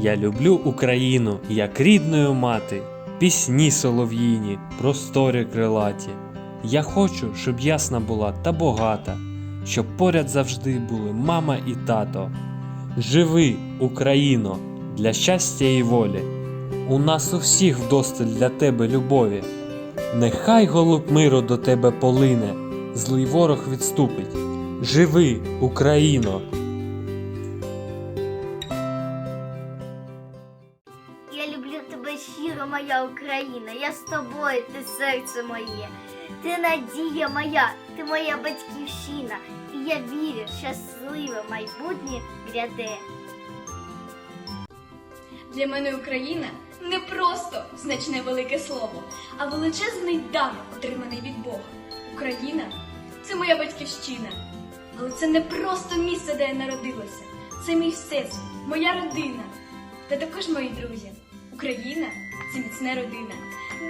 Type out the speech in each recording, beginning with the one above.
Я люблю Україну, як рідною мати, пісні солов'їні, простори крилаті. Я хочу, щоб ясна була та богата, щоб поряд завжди були мама і тато. Живи, Україно, для щастя і волі. У нас у всіх вдосталь для тебе любові. Нехай голуб миру до тебе полине, злий ворог відступить. Живи, Україно! Люблю тебе щиро, моя Україна. Я з тобою, ти серце моє. Ти надія моя, ти моя батьківщина. І я вірю, щасливе майбутнє гряде. Для мене Україна не просто значне велике слово, а величезний дар, отриманий від Бога. Україна це моя батьківщина. Але це не просто місце, де я народилася. Це мій всесвіт, моя родина. Та також мої друзі. Україна це міцна родина.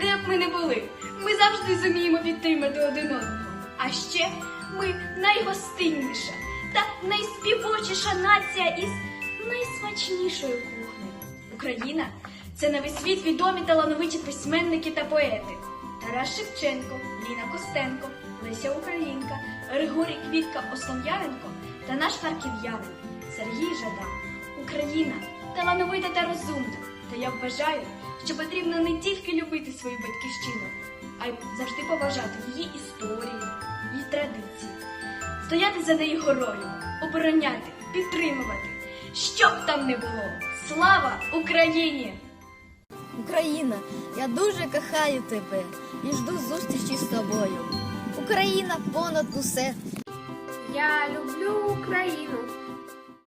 Де б ми не були, ми завжди зуміємо підтримати один одного. А ще ми найгостинніша та найспівочіша нація із найсмачнішою кухнею. Україна це на весь світ відомі талановиті письменники та поети. Тарас Шевченко, Ліна Костенко, Леся Українка, Григорій Квітка Основ'яненко та наш харків'янин Сергій Жадан. Україна талановита та розумна. Та я вважаю, що потрібно не тільки любити свою батьківщину, а й завжди поважати її історію, її традиції, стояти за нею горою, обороняти, підтримувати. Що б там не було, слава Україні! Україна, я дуже кохаю тебе і жду зустрічі з тобою. Україна понад усе. Я люблю Україну,